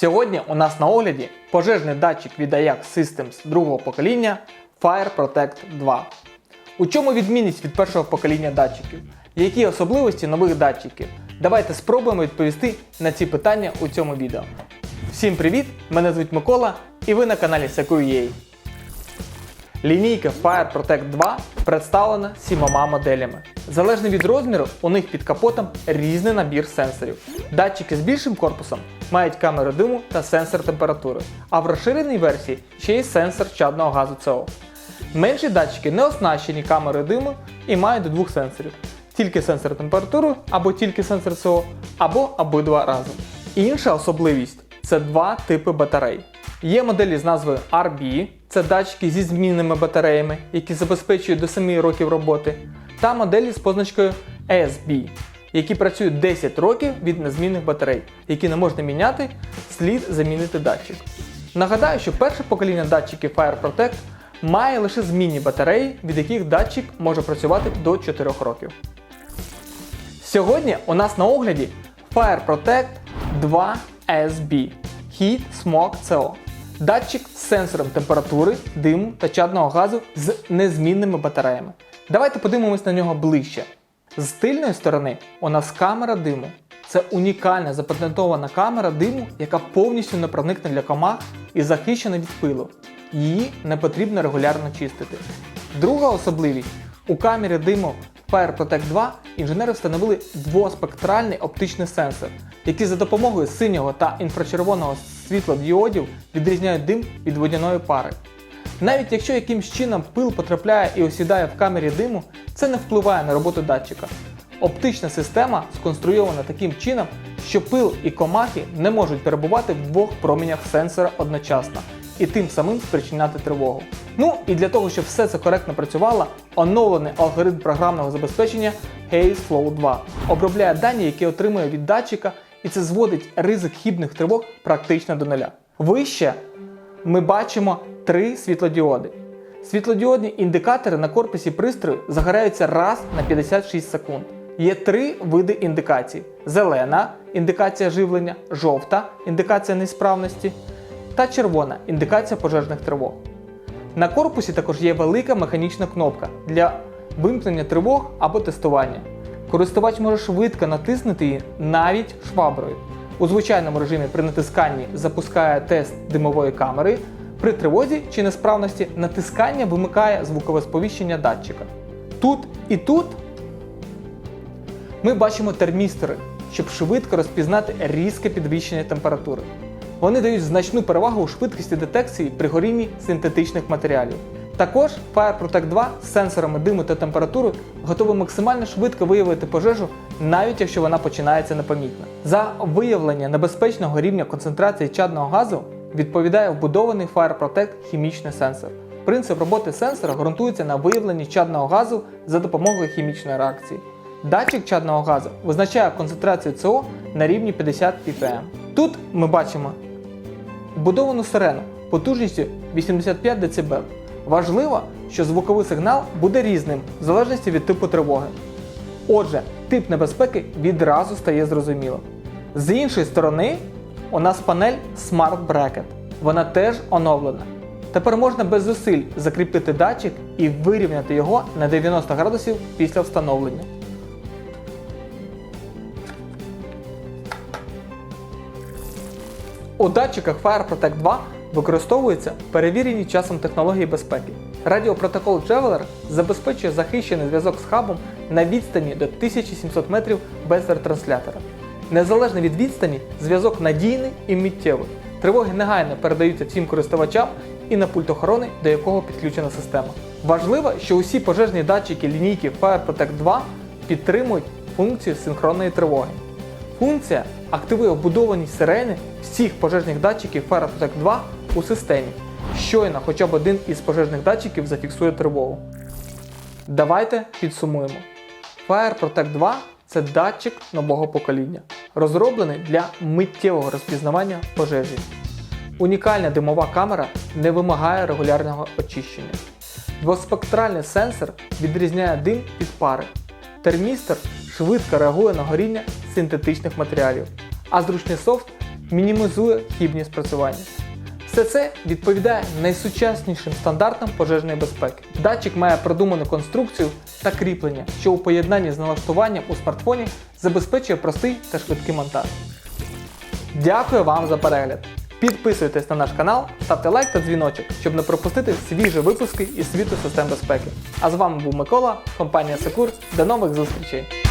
Сьогодні у нас на огляді пожежний датчик від Ajax Systems другого покоління Fire Protect 2. У чому відмінність від першого покоління датчиків? Які особливості нових датчиків? Давайте спробуємо відповісти на ці питання у цьому відео. Всім привіт! Мене звуть Микола і ви на каналі Secu.ua. Лінійка Fire Protect 2 представлена сімома моделями. Залежно від розміру, у них під капотом різний набір сенсорів. Датчики з більшим корпусом мають камеру диму та сенсор температури, а в розширеній версії ще й сенсор чадного газу СО. Менші датчики не оснащені камерою диму і мають двох сенсорів: тільки сенсор температури або тільки сенсор СО, або обидва разом. Інша особливість це два типи батарей. Є моделі з назвою RB, це датчики зі змінними батареями, які забезпечують до 7 років роботи, та моделі з позначкою SB, які працюють 10 років від незмінних батарей, які не можна міняти, слід замінити датчик. Нагадаю, що перше покоління датчиків Fire Protect має лише змінні батареї, від яких датчик може працювати до 4 років. Сьогодні у нас на огляді Fire Protect 2 SB Heat Smoke CO. Датчик з сенсором температури, диму та чадного газу з незмінними батареями. Давайте подивимось на нього ближче. З тильної сторони у нас камера диму. Це унікальна запатентована камера диму, яка повністю не проникне для комах і захищена від пилу. Її не потрібно регулярно чистити. Друга особливість у камері диму Fire Protect 2 інженери встановили двоспектральний оптичний сенсор, який за допомогою синього та інфрачервоного світлодіодів відрізняють дим від водяної пари. Навіть якщо якимсь чином пил потрапляє і осідає в камері диму, це не впливає на роботу датчика. Оптична система сконструйована таким чином, що пил і комахи не можуть перебувати в двох променях сенсора одночасно і тим самим спричиняти тривогу. Ну і для того, щоб все це коректно працювало, оновлений алгоритм програмного забезпечення Haze Flow 2 обробляє дані, які отримує від датчика, і це зводить ризик хібних тривог практично до нуля. Вище ми бачимо три світлодіоди. Світлодіодні індикатори на корпусі пристрою загоряються раз на 56 секунд. Є три види індикацій: зелена індикація живлення, жовта індикація несправності та червона індикація пожежних тривог. На корпусі також є велика механічна кнопка для вимкнення тривог або тестування. Користувач може швидко натиснути її навіть шваброю. У звичайному режимі при натисканні запускає тест димової камери. При тривозі чи несправності натискання вимикає звукове сповіщення датчика. Тут і тут ми бачимо термістори, щоб швидко розпізнати різке підвищення температури. Вони дають значну перевагу у швидкості детекції при горінні синтетичних матеріалів. Також Fire Protect 2 з сенсорами диму та температури готовий максимально швидко виявити пожежу, навіть якщо вона починається непомітно. За виявлення небезпечного рівня концентрації чадного газу відповідає вбудований Fire Protect хімічний сенсор. Принцип роботи сенсора ґрунтується на виявленні чадного газу за допомогою хімічної реакції. Датчик чадного газу визначає концентрацію СО на рівні 50 ppm. Тут ми бачимо вбудовану сирену потужністю 85 дБ. Важливо, що звуковий сигнал буде різним в залежності від типу тривоги. Отже, тип небезпеки відразу стає зрозумілим. З іншої сторони, у нас панель Smart Bracket. Вона теж оновлена. Тепер можна без зусиль закріпити датчик і вирівняти його на 90 градусів після встановлення. У датчиках Fire Protect 2 використовуються перевірені часом технології безпеки. Радіопротокол Traveler забезпечує захищений зв'язок з хабом на відстані до 1700 метрів без ретранслятора. Незалежно від відстані, зв'язок надійний і миттєвий. Тривоги негайно передаються всім користувачам і на пульт охорони, до якого підключена система. Важливо, що усі пожежні датчики лінійки Fire Protect 2 підтримують функцію синхронної тривоги. Функція активує вбудовані сирени всіх пожежних датчиків Fire Protect 2 у системі. Щойно хоча б один із пожежних датчиків зафіксує тривогу. Давайте підсумуємо. Fire Protect 2 це датчик нового покоління, розроблений для миттєвого розпізнавання пожежі. Унікальна димова камера не вимагає регулярного очищення. Двоспектральний сенсор відрізняє дим від пари. Термістор швидко реагує на горіння синтетичних матеріалів, а зручний софт мінімізує хібні спрацювання. Все це відповідає найсучаснішим стандартам пожежної безпеки. Датчик має продуману конструкцію та кріплення, що у поєднанні з налаштуванням у смартфоні забезпечує простий та швидкий монтаж. Дякую вам за перегляд! Підписуйтесь на наш канал, ставте лайк та дзвіночок, щоб не пропустити свіжі випуски із світу систем безпеки. А з вами був Микола, компанія Секур. До нових зустрічей!